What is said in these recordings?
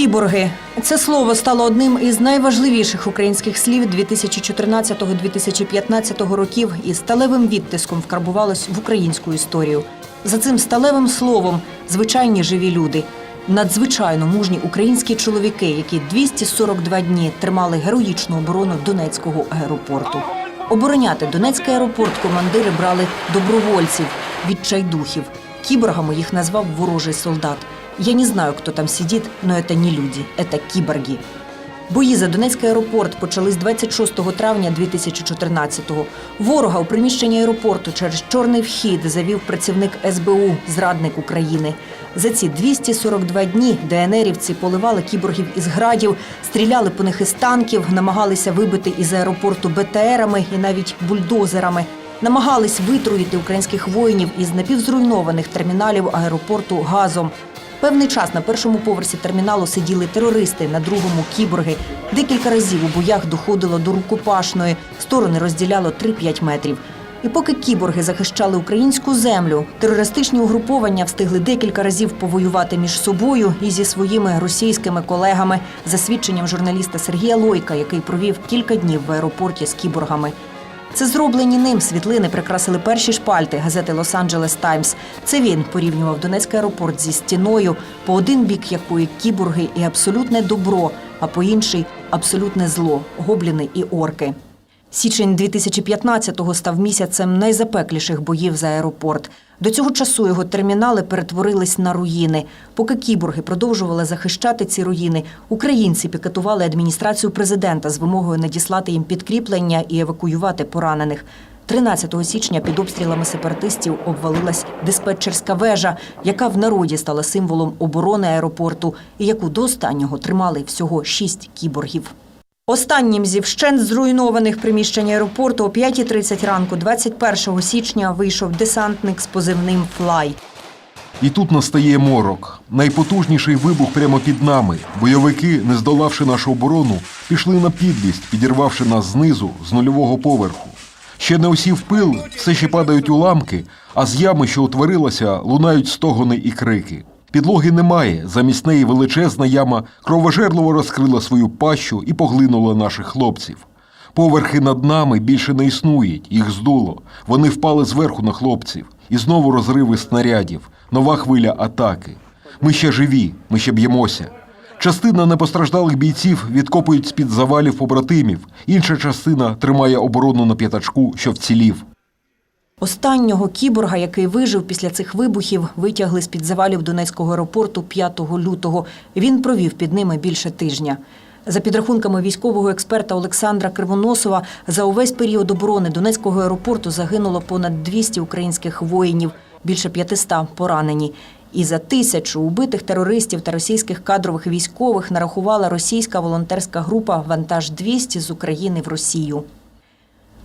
Кіборги це слово стало одним із найважливіших українських слів 2014-2015 років і сталевим відтиском вкарбувалось в українську історію. За цим сталевим словом звичайні живі люди, надзвичайно мужні українські чоловіки, які 242 дні тримали героїчну оборону Донецького аеропорту. Обороняти Донецький аеропорт командири брали добровольців, відчайдухів. Кіборгами їх назвав ворожий солдат. Я не знаю, кто там сидит, но это не люди, это киборги. Бої за Донецький аеропорт почались 26 травня 2014-го. Ворога у приміщенні аеропорту через чорний вхід завів працівник СБУ, зрадник України. За ці 242 дні ДНРівці поливали кіборгів із градів, стріляли по них із танків, намагалися вибити із аеропорту БТРами і навіть бульдозерами. Намагались витруїти українських воїнів із напівзруйнованих терміналів аеропорту газом. Певний час на першому поверсі терміналу сиділи терористи, на другому кіборги. Декілька разів у боях доходило до рукопашної. Сторони розділяло 3-5 метрів. І поки кіборги захищали українську землю, терористичні угруповання встигли декілька разів повоювати між собою і зі своїми російськими колегами, за свідченням журналіста Сергія Лойка, який провів кілька днів в аеропорті з кіборгами. Це зроблені ним світлини прикрасили перші шпальти газети Лос-Анджелес Таймс. Це він порівнював Донецький аеропорт зі стіною, по один бік якої кіборги і абсолютне добро, а по інший абсолютне зло, гобліни і орки. Січень 2015-го став місяцем найзапекліших боїв за аеропорт. До цього часу його термінали перетворились на руїни. Поки кіборги продовжували захищати ці руїни, українці пікетували адміністрацію президента з вимогою надіслати їм підкріплення і евакуювати поранених. 13 січня під обстрілами сепаратистів обвалилась диспетчерська вежа, яка в народі стала символом оборони аеропорту і яку до останнього тримали всього шість кіборгів. Останнім зі вщент зруйнованих приміщень аеропорту о 5.30 ранку 21 січня вийшов десантник з позивним «Флай». І тут настає морок. Найпотужніший вибух прямо під нами. Бойовики, не здолавши нашу оборону, пішли на підлість, підірвавши нас знизу з нульового поверху. Ще не осів пил, все ще падають уламки, а з ями, що утворилася, лунають стогони і крики. Підлоги немає, замість неї величезна яма кровожерливо розкрила свою пащу і поглинула наших хлопців. Поверхи над нами більше не існують, їх здуло. Вони впали зверху на хлопців. І знову розриви снарядів, нова хвиля атаки. Ми ще живі, ми ще б'ємося. Частина непостраждалих бійців відкопують з-під завалів побратимів, інша частина тримає оборону на п'ятачку, що вцілів. Останнього кіборга, який вижив після цих вибухів, витягли з-під завалів Донецького аеропорту 5 лютого. Він провів під ними більше тижня. За підрахунками військового експерта Олександра Кривоносова, за увесь період оборони Донецького аеропорту загинуло понад 200 українських воїнів, більше 500 поранені. І за тисячу убитих терористів та російських кадрових військових нарахувала російська волонтерська група Вантаж 200 з України в Росію.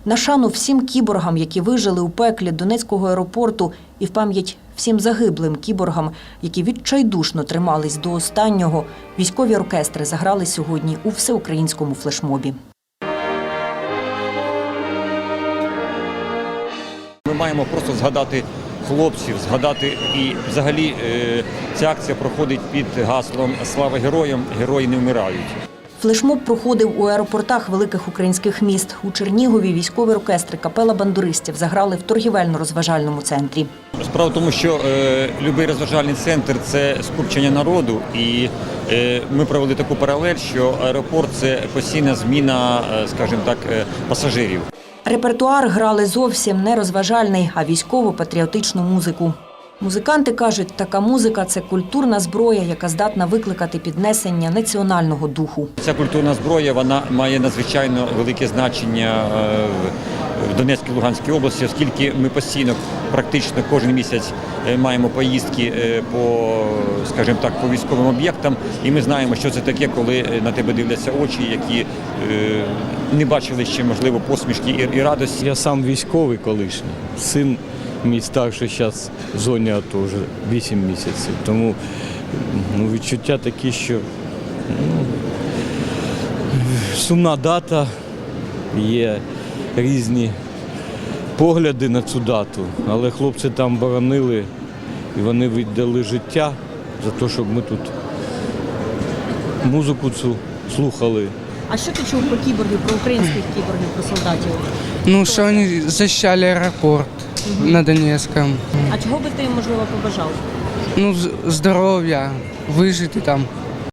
На шану всім кіборгам, які вижили у пеклі Донецького аеропорту, і в пам'ять всім загиблим кіборгам, які відчайдушно тримались до останнього, військові оркестри заграли сьогодні у всеукраїнському флешмобі. Ми маємо просто згадати хлопців, згадати і взагалі е, ця акція проходить під гаслом Слава героям! Герої не вмирають. Флешмоб проходив у аеропортах великих українських міст. У Чернігові військові оркестри капела бандуристів заграли в торгівельно-розважальному центрі. Справа в тому, що е, будь-який розважальний центр це скупчення народу, і е, ми провели таку паралель, що аеропорт це постійна зміна, е, скажімо так, е, пасажирів. Репертуар грали зовсім не розважальний, а військово-патріотичну музику. Музиканти кажуть, така музика це культурна зброя, яка здатна викликати піднесення національного духу. Ця культурна зброя вона має надзвичайно велике значення е, в- Донецькій Луганській області, оскільки ми постійно, практично кожен місяць е, маємо поїздки е, по, скажімо так, по військовим об'єктам, і ми знаємо, що це таке, коли на тебе дивляться очі, які не бачили ще можливо посмішки і радості. Я сам військовий колишній. Син мій старший зараз в зоні АТО вже 8 місяців. Тому ну, відчуття такі, що ну, сумна дата, є різні погляди на цю дату, але хлопці там боронили і вони віддали життя за те, щоб ми тут музику цю слухали. А що ти чув про кіборгів, про українських кіборгів, про солдатів? Ну, що вони защищали аеропорт на Донецьком. А чого би ти можливо побажав? Ну, з- здоров'я, вижити там.